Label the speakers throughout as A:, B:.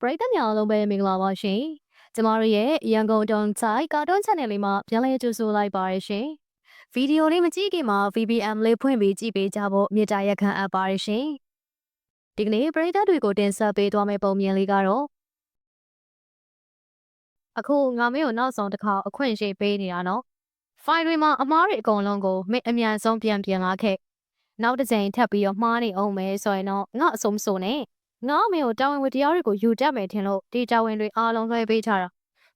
A: ပရိသတ်များအားလုံးပဲမင်္ဂလာပါရှင်။ကျမတို့ရဲ့ရန်ကုန်တုံဆိုင်ကာတွန်း channel လေးမှာပြန်လည်ကြိုဆိုလိုက်ပါရရှင်။ဗီဒီယိုလေးမကြည့်ခင်မှာ VPN လေးဖွင့်ပြီးကြည့်ပေးကြဖို့မြစ်တာရက်ခံအပ်ပါရရှင်။ဒီကနေ့ပရိသတ်တွေကိုတင်ဆက်ပေးသွားမယ့်ပုံမြင်လေးကတော့အခုငါမင်းကိုနောက်ဆုံးတစ်ခါအခွင့်အရေးပေးနေတာနော်။ဖိုင်တွေမှာအမားတွေအကုန်လုံးကိုမင်းအမြန်ဆုံးပြန်ပြန်လာခဲ့။နောက်တစ်ကြိမ်ထပ်ပြီးတော့မှားနေအောင်မယ်ဆိုရင်တော့ငါအစုံစုံနဲ့ ငါအမေကိုတာဝန်ဝတ္တရားတွေကိုယူတတ်မယ်ထင်လို့ဒီတာဝန်တွေအားလုံးလွှဲပေးထားတာ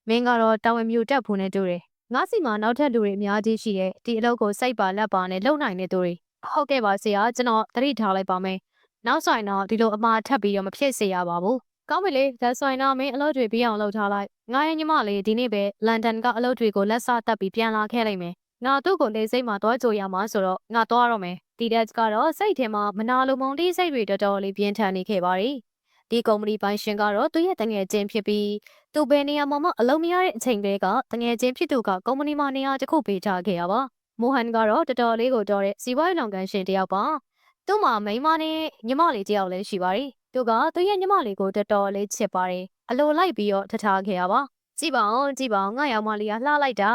A: မင်းကတော့တာဝန်မြူတက်ဖို့နဲ့တူတယ်ငါစီမှာနောက်ထပ်လူတွေအများကြီးရှိတယ်ဒီအလုပ်ကိုစိတ်ပါလက်ပါနဲ့လုပ်နိုင်တဲ့သူတွေဟုတ်ကဲ့ပါဆရာကျွန်တော်သတိထားလိုက်ပါမယ်နောက်ဆိုင်တော့ဒီလိုအမှားထပ်ပြီးတော့မဖြစ်စေရပါဘူးကောင်းပြီလေဒါဆိုရင်တော့မင်းအလုပ်တွေပြီးအောင်လုပ်ထားလိုက်ငါရဲ့ညီမလေးဒီနေ့ပဲလန်ဒန်ကအလုပ်တွေကိုလက်စားတက်ပြီးပြန်လာခဲ့လိုက်မယ်ငါသူ့ကိုနေစိတ်မှာတွားကြိုရမှာဆိုတော့ငါတွားတော့မယ် ဒီဒက်ကတော့စိတ်ထဲမှာမနာလိုမုန်းတီးစိတ်တွေတော်တော်လေးပြင်းထန်နေခဲ့ပါရီဒီကုမ္ပဏီပိုင်ရှင်ကတော့သူ့ရဲ့တငယ်ချင်းဖြစ်ပြီးသူဘယ်နေရာမှာမှအလုံးမရတဲ့အချိန်တွေကတငယ်ချင်းဖြစ်သူကကုမ္ပဏီမှာနေရာတစ်ခုပေးချခဲ့ရပါမိုဟန်ကတော့တော်တော်လေးကိုတော်တဲ့စီးပွားရေးလုပ်ငန်းရှင်တစ်ယောက်ပါသူ့မှာမိန်းမနဲ့ညီမလေးတစ်ယောက်လည်းရှိပါတယ်သူကသူ့ရဲ့ညီမလေးကိုတော်တော်လေးချစ်ပါတယ်အလိုလိုက်ပြီးတော့ထထားခဲ့ရပါကြည့်ပါဦးကြည့်ပါဦးငါရောင်မလေးကလှလိုက်တာ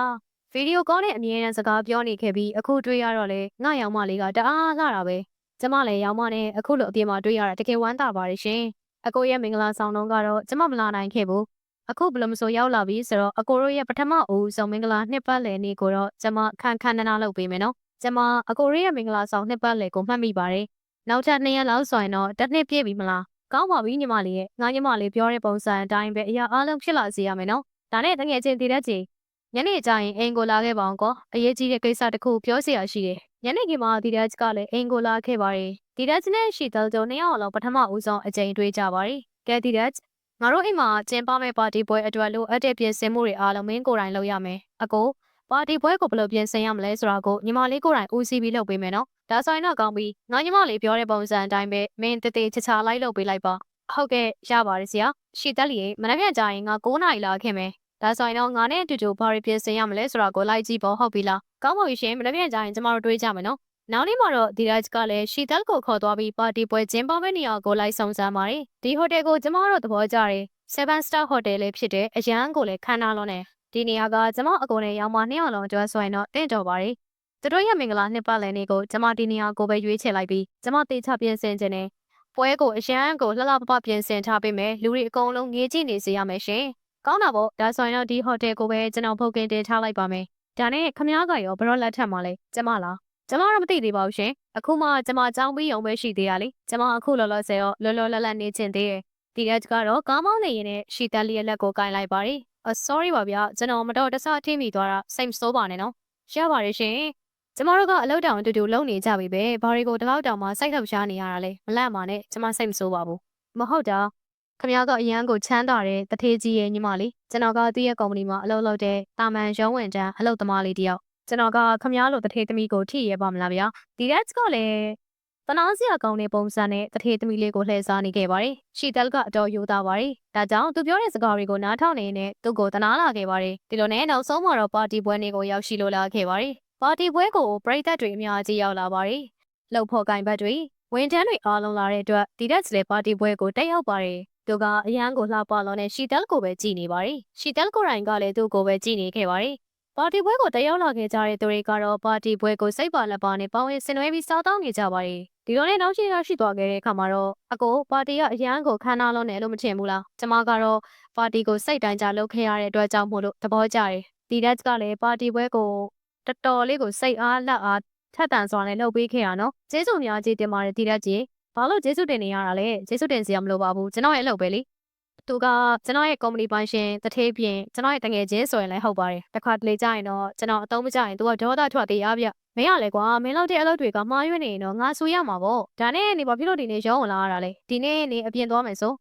A: ဗီဒီယိုကောနဲ့အမြဲတမ်းစကားပြောနေခဲ့ပြီးအခုတွေ့ရတော့လေငါရောင်မလေးကတအားလှတာပဲကျမလည်းရောင်မနဲ့အခုလိုအပြင်မှာတွေ့ရတာတကယ်ဝမ်းသာပါတယ်ရှင်အကိုရဲ့မင်္ဂလာဆောင်တော့ကတော့ကျမမလာနိုင်ခဲ့ဘူးအခုဘယ်လိုမဆိုရောက်လာပြီဆိုတော့အကိုတို့ရဲ့ပထမဦးဆုံးမင်္ဂလာနှစ်ပတ်လည်နေ့ကိုတော့ကျမခန်းခန်းနာနာလုပ်ပေးမယ်နော်ကျမအကိုတို့ရဲ့မင်္ဂလာဆောင်နှစ်ပတ်လည်ကိုမှတ်မိပါတယ်နောက်ထပ်နှစ်ရက်လောက်ဆိုရင်တော့တစ်နှစ်ပြည့်ပြီမလားကောင်းပါပြီညီမလေးရဲ့ငါညီမလေးပြောတဲ့ပုံစံအတိုင်းပဲအရာအားလုံးဖြစ်လာစေရမယ်နော်ဒါနဲ့တငယ်ချင်းတည်တတ်ချင် ညနေကျရင်အိမ်ကိုလာခဲ့ပါအောင်ကောအရေးကြီးတဲ့ကိစ္စတစ်ခုပြောစရာရှိတယ်ညနေခင်းမှာဒီဒတ်ကလည်းအိမ်ကိုလာခဲ့ပါတယ်ဒီဒတ်နဲ့ရှီတယ်တို့နှစ်ယောက်လုံးပထမဦးဆုံးအကြိမ်တွေ့ကြပါတယ်ကဲဒီဒတ်ငါတို့အိမ်မှာကျင်းပမဲ့ပါတီပွဲအတွက်လိုအပ်တဲ့ပြင်ဆင်မှုတွေအားလုံးမင်းကိုယ်တိုင်လုပ်ရမယ်အကိုပါတီပွဲကိုဘယ်လိုပြင်ဆင်ရမလဲဆိုတာကိုညီမလေးကိုယ်တိုင်ဦးစီးပြီးလုပ်ပေးမယ်နော်ဒါဆိုရင်တော့ကောင်းပြီငါညီမလေးပြောတဲ့ပုံစံအတိုင်းပဲမင်းတသေးချာချာလိုက်လုပ်ပေးလိုက်ပါဟုတ်ကဲ့ရပါတယ်ဆရာရှီတက်လီရေမနေ့ကကြာရင်ငါ9နာရီလာခဲ့မယ် ဒါဆိုရင်တော့ငါနဲ့အတူတူဘာတွေပြင်ဆင်ရမလဲဆိုတာကိုလိုက်ကြည့်ဖို့ဟုတ်ပြီလားကောင်းပါပြီရှင်မနေ့ကကြာရင်ကျမတို့တွေးကြမယ်နော်နောက်နေ့မှာတော့ဒီရက်ကလည်းရှီတက်ကိုခေါ်သွားပြီးပါတီပွဲကျင်းပမယ့်နေရာကိုလိုက်ဆောင်စမ်းပါတယ်ဒီဟိုတယ်ကိုကျမတို့သဘောကျတယ်7 star hotel လေးဖြစ်တဲ့အရန်ကိုလည်းခန်းနာလုံးနဲ့ဒီနေရာကကျမအကုန်နဲ့ရောင်းမနှစ်အောင်လုံးကျွမ်းဆိုရင်တော့တင့်တော်ပါတယ်သူတို့ရဲ့မင်္ဂလာနှစ်ပတ်လည်နေ့ကိုကျမဒီနေရာကိုပဲရွေးချယ်လိုက်ပြီးကျမတေချပြင်ဆင်ခြင်းနဲ့ပွဲကိုအရန်ကိုလှလှပပပြင်ဆင်ထားပေးမယ်လူတွေအကုန်လုံးငေးကြည့်နေစေရမယ်ရှင် ကောင်းတာပေါ့ဒါဆိုရင်တော့ဒီဟိုတယ်ကိုပဲကျွန်တော်ဖုတ်ကင်တင်ထားလိုက်ပါမယ်ဒါနဲ့ခမားကရောဘရော့လက်ထက်မှာလဲကျမလားကျမတော့မသိသေးပါဘူးရှင်အခုမှကျမចောင်းပြီးရုံပဲရှိသေးရလေကျမအခုလောလောဆယ်တော့လောလောလတ်လတ်နေချင်သေးတယ်ဒီရက်ကတော့ကားမောင်းနေရင်နဲ့ရှီတက်လီရဲ့လက်ကိုကင်လိုက်ပါတယ်အ sorry ပါဗျာကျွန်တော်မတော်တဆထင်းမိသွားတာစိတ်မဆိုးပါနဲ့နော်ရပါတယ်ရှင်ကျမတို့ကအလောက်တောင်တူတူလုံနေကြပြီပဲဘာတွေကိုဒီလောက်တောင်မှစိုက်ထုတ်ရှားနေရတာလဲမလန့်ပါနဲ့ကျမစိတ်မဆိုးပါဘူးမဟုတ်တာ ခမရကအရန်ကိုချမ်းသာတဲ့တထေးကြီးရဲ့ညီမလေးကျွန်တော်ကသူ့ရဲ့ကုမ္ပဏီမှာအလုပ်လုပ်တဲ့တာမန်ရုံးဝင်တန်းအလုပ်သမားလေးတယောက်ကျွန်တော်ကခမရလိုတထေးသမီးကိုထိရပါမလားဗျာဒီရက်ကလည်းတနာစရာကောင်းတဲ့ပုံစံနဲ့တထေးသမီးလေးကိုလှည့်စားနေခဲ့ပါတယ်ရှီတယ်ကအတော်ယူသားပါတယ်ဒါကြောင့်သူပြောတဲ့စကားတွေကိုနားထောင်နေနဲ့သူ့ကိုတနာလာခဲ့ပါတယ်ဒီလိုနဲ့နောက်ဆုံးမှာတော့ပါတီပွဲနေကိုရောက်ရှိလို့လာခဲ့ပါတယ်ပါတီပွဲကိုပရိသတ်တွေအများကြီးရောက်လာပါတယ်လှုပ်ဖို့ကင်ဘတ်တွေဝန်ထမ်းတွေအားလုံးလာတဲ့အတွက်ဒီရက်စလေပါတီပွဲကိုတက်ရောက်ပါတယ် သူကအရန်ကိုလှပလောနဲ့ရှီတယ်ကိုပဲကြည်နေပါတယ်။ရှီတယ်ကိုရိုင်ကလည်းသူ့ကိုပဲကြည်နေခဲ့ပါတယ်။ပါတီပွဲကိုတက်ရောက်လာခဲ့ကြတဲ့သူတွေကတော့ပါတီပွဲကိုစိတ်ပါလက်ပါနဲ့ပေါင်းဝင်ဆင်နွှဲပြီးစားတောင်းနေကြပါတယ်။ဒီလိုနဲ့နောက်ရှိရရှိသွားခဲ့တဲ့အခါမှာတော့အကိုပါတီကအရန်ကိုခန်းနာလုံးနဲ့လို့မထင်ဘူးလား။ကျမကတော့ပါတီကိုစိတ်တိုင်းကြလုပ်ခဲ့ရတဲ့အတွက်ကြောင့်မို့လို့သဘောကျတယ်။ဒီဒက်ကလည်းပါတီပွဲကိုတော်တော်လေးကိုစိတ်အားလက်အားထက်တန်စွာနဲ့လုပ်ပေးခဲ့ရနော်။ကျေးဇူးများကြီးတင်ပါတယ်ဒီရက်ကြီး။ ဘာလို့ကျေးဇူးတင်နေရတာလဲကျေးဇူးတင်စရာမလိုပါဘူးကျွန်တော်ရဲ့အလုပ်ပဲလေသူကကျွန်တော်ရဲ့ company ပိုင်ရှင်တထေးပြင်ကျွန်တော်ရဲ့တငယ်ချင်းဆိုရင်လည်းဟုတ်ပါတယ်တစ်ခါတလေကြာရင်တော့ကျွန်တော်အသုံးမကျရင်သူကဒေါသထွက်သေးရဗျမင်းရလေကွာမင်းလောက်တဲ့အလုပ်တွေကမှားရွေးနေရင်တော့ငါဆူရမှာပေါ့ဒါနဲ့နေဘာဖြစ်လို့ဒီနေ့ရုံးဝင်လာရတာလဲဒီနေ့နေအပြင်သွားမယ်ဆို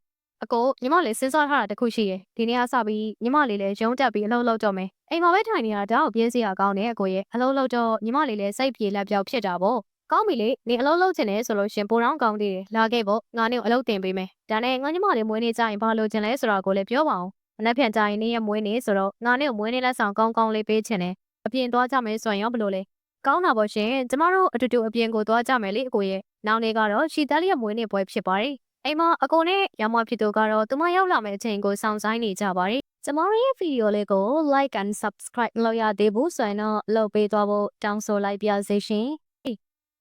A: အကိုညီမလေးစဉ်းစားထားတာတခုရှိရယ်ဒီနေ့ကစပြီးညီမလေးလည်းရုံးတက်ပြီးအလုပ်လုပ်တော့မယ်အိမ်မှာပဲထိုင်နေတာဒါကိုပြင်းစရာကောင်းတယ်အကိုရဲ့အလုပ်လုပ်တော့ညီမလေးလည်းစိတ်ပြေလက်ပြောက်ဖြစ်တာပေါ့ ကောင်းပြီလေနေအလုပ်လုပ်ချင်တယ်ဆိုလို့ရှင်ပိုတောင်းကောင်းသေးတယ်လာခဲ့ပေါ့ငါနေကိုအလုပ်တင်ပေးမယ်ဒါနဲ့ငါညီမလေးမွေးနေ့ကြရင်ဘာလုပ်ချင်လဲဆိုတာကိုလည်းပြောပါအောင်မနေ့ပြန်ကြရင်နေရမွေးနေ့ဆိုတော့ငါနေကိုမွေးနေ့လက်ဆောင်ကောင်းကောင်းလေးပေးချင်တယ်အပြင်သွားကြမယ်ဆိုရင်ရောဘယ်လိုလဲကောင်းတာပေါ့ရှင်ကျမတို့အတူတူအပြင်ကိုသွားကြမယ်လေအကိုရဲ့နောက်နေ့ကတော့ရှီတက်လီရဲ့မွေးနေ့ပွဲဖြစ်ပါတယ်အိမ်မှာအကိုနဲ့ရောင်မဖြစ်သူကတော့သူမရောက်လာမယ့်အချိန်ကိုစောင့်ဆိုင်းနေကြပါတယ်ကျမတို့ရဲ့ဗီဒီယိုလေးကို like and subscribe လုပ်ရသေးဘူးဆိုရင်တော့လုပ်ပေးသွားဖို့တောင်းဆိုလိုက်ပါစေရှင်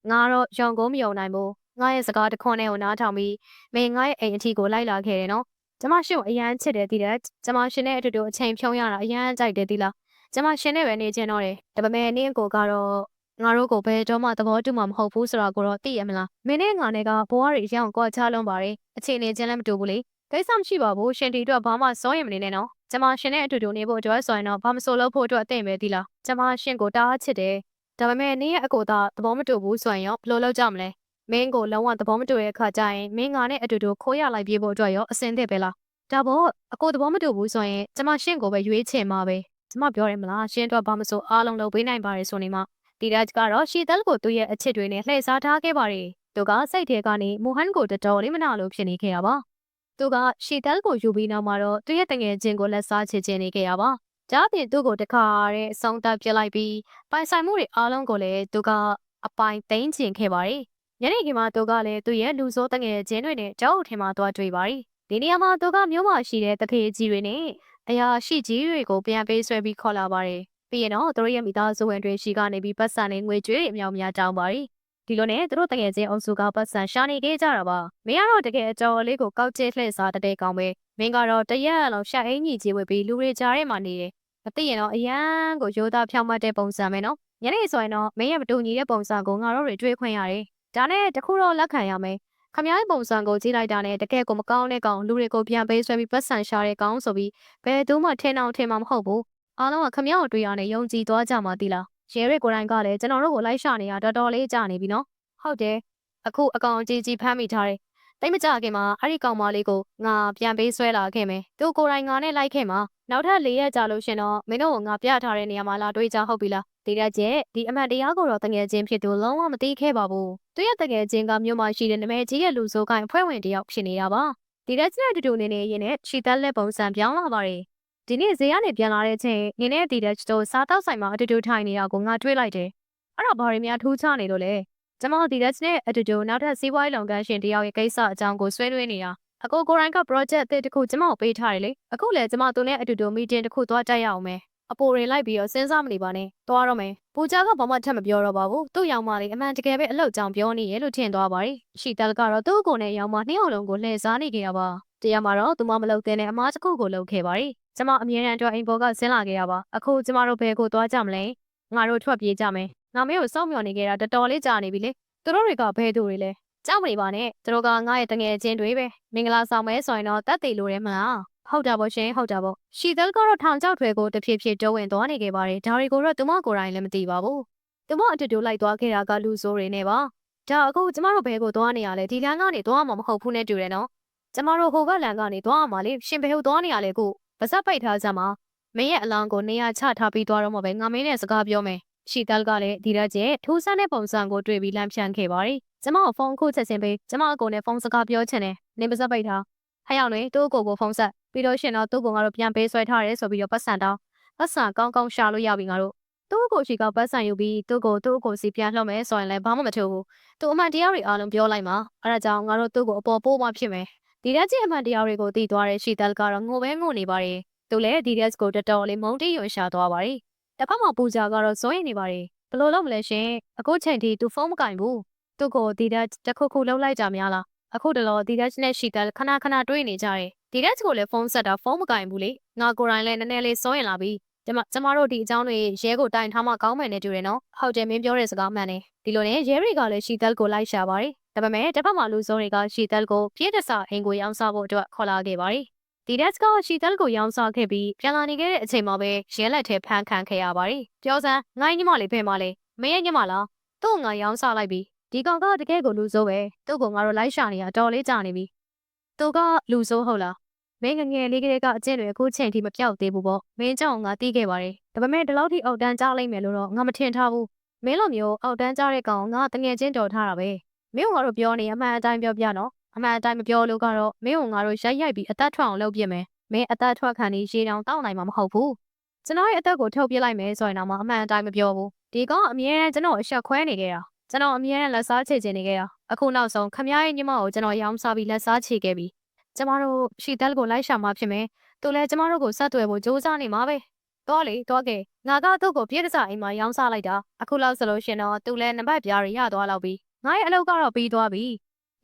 A: ငါတော့ရောင်ကိုမယုံနိုင်ဘူးငါရဲ့စကားတစ်ခွန်းနဲ့ကိုနားထောင်ပြီးမင်းငါရဲ့အိမ်အထီကိုလိုက်လာခဲ့တယ်နော်ကျမရှင်ကိုအရန်ချစ်တယ်ဒီတဲ့ကျမရှင်နဲ့အတူတူအချိန်ဖြုံးရတာအရန်ကြိုက်တယ်ဒီလားကျမရှင်နဲ့ပဲနေချင်တော့တယ်ဒါပေမဲ့နင့်ကိုကတော့ငါတို့ကိုဘယ်တော့မှသဘောတူမှာမဟုတ်ဘူးဆိုတာကိုတော့သိရမလားမင်းနဲ့ငါနဲ့ကဘဝတွေရောင်ကွာချလုံးပါတယ်အခြေအနေချင်းလည်းမတူဘူးလေကိစ္စမရှိပါဘူးရှင်တီအတွက်ဘာမှစိုးရင်မနေနဲ့နော်ကျမရှင်နဲ့အတူတူနေဖို့အတွက်ဆိုရင်တော့ဘာမဆိုလို့ဖို့အတွက်အသင့်ပဲဒီလားကျမရှင်ကိုတအားချစ်တယ် ဒါပေမဲ့နင့်ရဲ့အကိုသားသဘောမတူဘူးဆိုရင်ရောဘယ်လိုလုပ်ကြမလဲမင်းကိုလုံးဝသဘောမတူတဲ့အခါကျရင်မင်းငါနဲ့အတူတူခိုးရလိုက်ပြေးဖို့အတွက်ရောအစင်းသစ်ပဲလားဒါပေါ့အကိုသဘောမတူဘူးဆိုရင်ကျမရှင့်ကိုပဲရွေးချယ်မှာပဲကျမပြောတယ်မလားရှင့်တော့ဘာမဆိုအားလုံးလုပ်ပေးနိုင်ပါတယ်ဆိုနေမှဒီဒတ်ကတော့ရှီတယ်ကိုသူ့ရဲ့အချစ်တွေနဲ့လှည့်စားထားခဲ့ပါတယ်သူကစိတ်ထဲကနေမူဟန်ကိုတော်တော်လေးမနာလို့ဖြစ်နေခဲ့ရပါသူကရှီတယ်ကိုယူပြီးနောက်မှာတော့သူ့ရဲ့တငယ်ချင်းကိုလက်စားချစ်ချင်းနေခဲ့ရပါ ဒါအပြင်သူ့ကိုတခါတဲ့အဆုံးသတ်ပြစ်လိုက်ပြီးပိုင်ဆိုင်မှုတွေအားလုံးကိုလည်းသူကအပိုင်သိမ်းချင်ခဲ့ပါတယ်ညနေခင်းမှာသူကလည်းသူ့ရဲ့လူဆိုးတငယ်ချင်းတွေနဲ့ကြောက်ထင်မှသွားတွေ့ပါတယ်ဒီနေရာမှာသူကမြို့မှာရှိတဲ့တခေကြီးတွေနဲ့အရာရှိကြီးတွေကိုပြန်ပေးဆွဲပြီးခေါ်လာပါတယ်။ပြီးရင်တော့သူတို့ရဲ့မိသားစုဝင်တွေရှိကနေပြီးပတ်စံနဲ့ငွေကြွေးအမြောက်များတောင်းပါတယ်။ဒီလိုနဲ့သူတို့တကယ်ချင်းအုပ်စုကပတ်စံရှာနေခဲ့ကြတာပါ။မင်းကတော့တကယ်အတော်လေးကိုကောက်ကျဲလှည့်စားတဲ့ကောင်းပဲ။မင်းကတော့တရက်လောက်ရှာအင်းကြီးကြီးဝေပြီးလူတွေကြားထဲမှာနေတယ်။ မသိရင်တော့အရန်ကိုရိုးသားဖြောင်းမှတ်တဲ့ပုံစံပဲနော်။ညနေဆိုရင်တော့မင်းရဲ့မတူညီတဲ့ပုံစံကိုငါတို့တွေတွေ့ခွင့်ရတယ်။ဒါနဲ့တခုတော့လက်ခံရမယ်။ခမ ्या ရဲ့ပုံစံကိုကြည့်လိုက်တာနဲ့တကယ်ကိုမကောင်းတဲ့ကောင်လူတွေကိုပြန်ပေးဆွဲပြီးပတ်စံရှာတဲ့ကောင်ဆိုပြီးဘယ်သူမှထင်အောင်ထင်မှာမဟုတ်ဘူးအားလုံးကခမ ्या ကိုတွေ့ရနဲ့ယုံကြည်သွားကြမှာတိလားရဲရဲကိုယ်တိုင်ကလည်းကျွန်တော်တို့ကိုလိုက်ရှာနေတာတော်တော်လေးကြာနေပြီနော်ဟုတ်တယ်အခုအကောင်ကြီးကြီးဖမ်းမိထားတယ်တိတ်မကြခင်မှာအဲ့ဒီကောင်မလေးကိုငါပြန်ပေးဆွဲလာခဲ့မယ်သူကိုယ်တိုင်ငါနဲ့လိုက်ခဲ့မှာ နောက်ထပ်၄ရက်ကြာလို့ရှင်တော့မင်းတို့ကငါပြထားတဲ့နေရာမှာလာတွေ့ကြဟုတ်ပြီလားဒီရက်ကျက်ဒီအမှန်တရားကိုတော့တငယ်ချင်းဖြစ်သူလုံးဝမသိခဲ့ပါဘူးသူရဲ့တငယ်ချင်းကမြို့မှာရှိတဲ့နမဲကြီးရဲ့လူဆိုးကိုင်ဖွဲ့ဝင်တယောက်ဖြစ်နေတာပါဒီရက်ကျက်တူတူနေနေရင်းနဲ့ရှီတက်လက်ပုံစံပြောင်းလာပါတယ်ဒီနေ့ဈေးကနေပြန်လာတဲ့ချိန်နင်းနဲ့ဒီရက်တို့စားတောက်ဆိုင်မှာအတူတူထိုင်နေတာကိုငါတွေ့လိုက်တယ်အဲ့တော့ဘာတွေများထူးခြားနေလို့လဲကျမဒီရက်နဲ့အတူတူနောက်ထပ်စီးပွားရေးလုပ်ငန်းရှင်တယောက်ရဲ့ကိစ္စအကြောင်းကိုဆွေးနွေးနေတာ အကိုကိုရိုင်းက project အသစ်တစ်ခုကျမကိုပေးထားတယ်လေအခုလည်းကျမသူနဲ့အတူတူ meeting တစ်ခုသွားတက်ရအောင်မယ်အပိုရင်လိုက်ပြီးတော့စဉ်းစားမနေပါနဲ့သွားတော့မယ်ပူကြကဘာမှထပ်မပြောတော့ပါဘူးသူ့ရောင်မလေးအမှန်တကယ်ပဲအလောက်ကြောင်ပြောနေရလို့ထင်သွားပါတယ်ရှီတက်ကတော့သူ့ကိုယ်နဲ့ရောင်မနှစ်ယောက်လုံးကိုလှည့်စားနေကြရပါတရားမှာတော့သူမမလုပ်တဲ့အမားတစ်ခုကိုလုပ်ခဲ့ပါတယ်ကျမအမြဲတမ်းတော့အိမ်ပေါ်ကဆင်းလာခဲ့ရပါအခုကျမတို့ဘယ်ကိုသွားကြမလဲငါတို့ထွက်ပြေးကြမယ်ငါမင်းကိုစောင့်မျှော်နေခဲ့တာတော်တော်လေးကြာနေပြီလေသူတို့တွေကဘယ်သူတွေလဲ ကြောက်မနေပါနဲ့သူတို့ကငါရဲ့တငယ်ချင်းတွေပဲမင်္ဂလာဆောင်မဲဆိုရင်တော့တက်သေးလို့ရဲမလားဟုတ်တာပေါ့ရှင်ဟုတ်တာပေါ့ရှီသဲကတော့ထောင်ချောက်တွေကိုတဖြည်းဖြည်းတိုးဝင်သွားနေခဲ့ပါတယ်ဒါတွေကိုတော့သူမကိုယ်တိုင်လည်းမသိပါဘူးသူမအတူတူလိုက်သွားခဲ့တာကလူဆိုးတွေနဲ့ပါဒါအခုကျမတို့ဘဲကိုသွားနေရလဲဒီလမ်းကနေသွားမှာမဟုတ်ဘူးနဲ့တူတယ်နော်ကျမတို့ဟိုကလမ်းကနေသွားမှာလေရှင်ဘဲကိုသွားနေရလဲကိုပါဇက်ပိတ်ထားကြမှာမင်းရဲ့အလောင်းကိုနေရာချထားပြီးသွားတော့မှပဲငါမင်းနဲ့စကားပြောမယ်ရှီတယ်ကလည်းဒီရက်ကျဲထူးဆန်းတဲ့ပုံစံကိုတွေ့ပြီးလမ်းဖြန့်ခဲ့ပါတယ် ကျမကိုဖုန်းခုချက်ချင်းပေးကျမအကိုနဲ့ဖုန်းစကားပြောချင်တယ်နေပါစပ်ပိတ်ထားဟဲ့ရောက်နေသူ့အကိုကိုဖုန်းဆက်ပြီးတော့ရှင်တော့သူ့ကိုငါတို့ပြန်ပေးဆွဲထားရဲဆိုပြီးတော့ပတ်စံတောင်းပတ်စံကောင်းကောင်းရှာလို့ရပြီငါတို့သူ့ကိုရှိကပတ်စံယူပြီးသူ့ကိုသူ့ကိုစီပြန်လှုပ်မယ်ဆိုရင်လည်းဘာမှမထူဘူးသူအမှန်တရားတွေအားလုံးပြောလိုက်မှာအဲဒါကြောင့်ငါတို့သူ့ကိုအပေါ်ပိုးမှဖြစ်မယ်ဒီရက်ကြီးအမှန်တရားတွေကိုသိသွားတဲ့ရှီတယ်ကတော့ငိုပဲငိုနေပါတယ်သူလည်းဒီရက်ကိုတော်တော်လေးမုန်းတိရွံရှာသွားပါတယ်တစ်ဖက်မှာပူကြကတော့စိုးရင်နေပါတယ်ဘယ်လိုလုပ်မလဲရှင်အခုချိန်ထိသူဖုန်းမကင်ဘူး သူ့ကိုဒီရက်တစ်ခုခုလှုပ်လိုက်ကြများလားအခုတလောဒီရက်နဲ့ရှီတယ်ခဏခဏတွေ့နေကြတယ်ဒီရက်ကိုလည်းဖုန်းဆက်တာဖုန်းမကင်ဘူးလေငါကိုယ်တိုင်လည်းနည်းနည်းလေးစိုးရင်လာပြီကျမကျမတို့ဒီအကြောင်းတွေရဲကိုတိုင်ထားမှကောင်းမယ်နဲ့တူတယ်နော်ဟုတ်တယ်မင်းပြောတဲ့စကားမှန်တယ်ဒီလိုနဲ့ရဲတွေကလည်းရှီတယ်ကိုလိုက်ရှာပါတယ်ဒါပေမဲ့တစ်ဖက်မှာလူစုံတွေကရှီတယ်ကိုပြည့်တဆအိမ်ကိုရောင်းစားဖို့အတွက်ခေါ်လာခဲ့ပါတယ်ဒီဒက်စ်ကရှီတယ်ကိုရောင်းစားခဲ့ပြီးပြန်လာနေခဲ့တဲ့အချိန်မှာပဲရဲလက်ထဲဖမ်းခံခဲ့ရပါတယ်ပြောစမ်းငိုင်းညီမလေးဖဲမလေးမင်းရဲ့ညီမလားသူ့ငါရောင်းစားလိုက်ပြီ ဒီကောင်ကတကယ်ကိုလူဆိုးပဲသူ့ကိုငါတို့လိုက်ရှာနေရတော်လေးကြာနေပြီသူကလူဆိုးဟုတ်လားမင်းငငယ်လေးကလေးကအကျင့်တွေအခုချိန်ထိမပြောက်သေးဘူးပေါ့မင်းကြောင့်ငါတီးခဲ့ပါတယ်ဒါပေမဲ့ဒီလောက်ထိအောက်တန်းကြားလိုက်မယ်လို့တော့ငါမထင်ထားဘူးမင်းလိုမျိုးအောက်တန်းကြားတဲ့ကောင်ငါတငယ်ချင်းတော်ထားတာပဲမင်းကငါတို့ပြောနေအမှန်အတိုင်းပြောပြနော်အမှန်အတိုင်းမပြောလို့ကတော့မင်းကငါတို့ရိုက်ရိုက်ပြီးအသက်ထွက်အောင်လုပ်ပြမယ်မင်းအသက်ထွက်ခံနေရေတောင်တောက်နိုင်မှာမဟုတ်ဘူးကျွန်တော်ရဲ့အသက်ကိုထုတ်ပြလိုက်မယ်ဆိုရင်တော့မှအမှန်အတိုင်းမပြောဘူးဒီကောင်အမြဲတမ်းကျွန်တော်အဆက်ခွဲနေခဲ့တာ ကျွန်တော်အမြဲတမ်းလက်စားချေချင်နေခဲ့တာအခုနောက်ဆုံးခမရရဲ့ညီမကိုကျွန်တော်ရောင်းစားပြီးလက်စားချေခဲ့ပြီကျမတို့ရှီတက်ကိုလိုက်ရှာမှဖြစ်မယ်သူလည်းကျမတို့ကိုဆက်သွယ်ဖို့ကြိုးစားနေမှာပဲတော့လေတော့ကဲငါကသူ့ကိုပြည့်တစအိမ်မှာရောင်းစားလိုက်တာအခုလောက်ဆိုလို့ရှင်တော့သူလည်းနံပါတ်ပြားရရသွားလောက်ပြီငါရဲ့အလုပ်ကတော့ပြီးသွားပြီ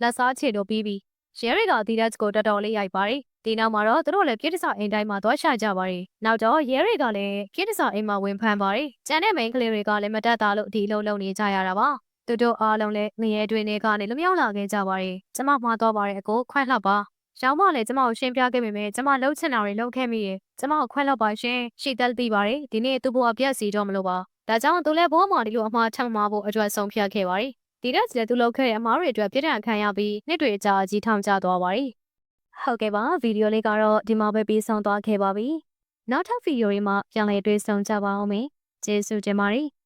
A: လက်စားချေတော့ပြီးပြီရဲရီကဒီရက်ကိုတော်တော်လေးရိုက်ပါတယ်ဒီနောက်မှာတော့သူတို့လည်းပြည့်တစအိမ်တိုင်းမှာသွားရှာကြပါတယ်နောက်တော့ရဲရီကလည်းပြည့်တစအိမ်မှာဝင်ဖမ်းပါတယ်ကျန်တဲ့မိန်းကလေးတွေကလည်းမတက်တာလို့ဒီလုံးလုံးနေကြရတာပါ သူတို့အားလုံးလည်းငရဲတွင်တွေကနေလွမြောက်လာခဲ့ကြပါတယ်။ကျမမှားတော့ပါတယ်အကိုခွန့်လှပ်ပါ။ရောင်းမလည်းကျမကိုရှင်းပြခဲ့ပေမဲ့ကျမလှုပ်ချင်တာတွေလှုပ်ခဲ့မိရဲ့။ကျမကိုခွန့်လှပ်ပါရှင်။ရှီတက်သိပါတယ်။ဒီနေ့သူ့ဘဝပြက်စီတော့မလို့ပါ။ဒါကြောင့်သူလည်းဘဝမှာဒီလိုအမှားထပ်မှားဖို့အတွက်ဆုံးဖြတ်ခဲ့ပါတယ်။ဒီရက်လည်းသူလုပ်ခဲ့တဲ့အမှားတွေအတွက်ပြစ်ဒဏ်ခံရပြီးနှစ်တွေကြာကြီးထောင်ကျသွားပါတယ်။ဟုတ်ကဲ့ပါဗီဒီယိုလေးကတော့ဒီမှာပဲပြီးဆုံးသွားခဲ့ပါပြီ။နောက်ထပ်ဗီဒီယိုတွေမှာပြန်လည်တွေ့ဆုံကြပါအောင်မယ်။ကျေးဇူးတင်ပါတယ်။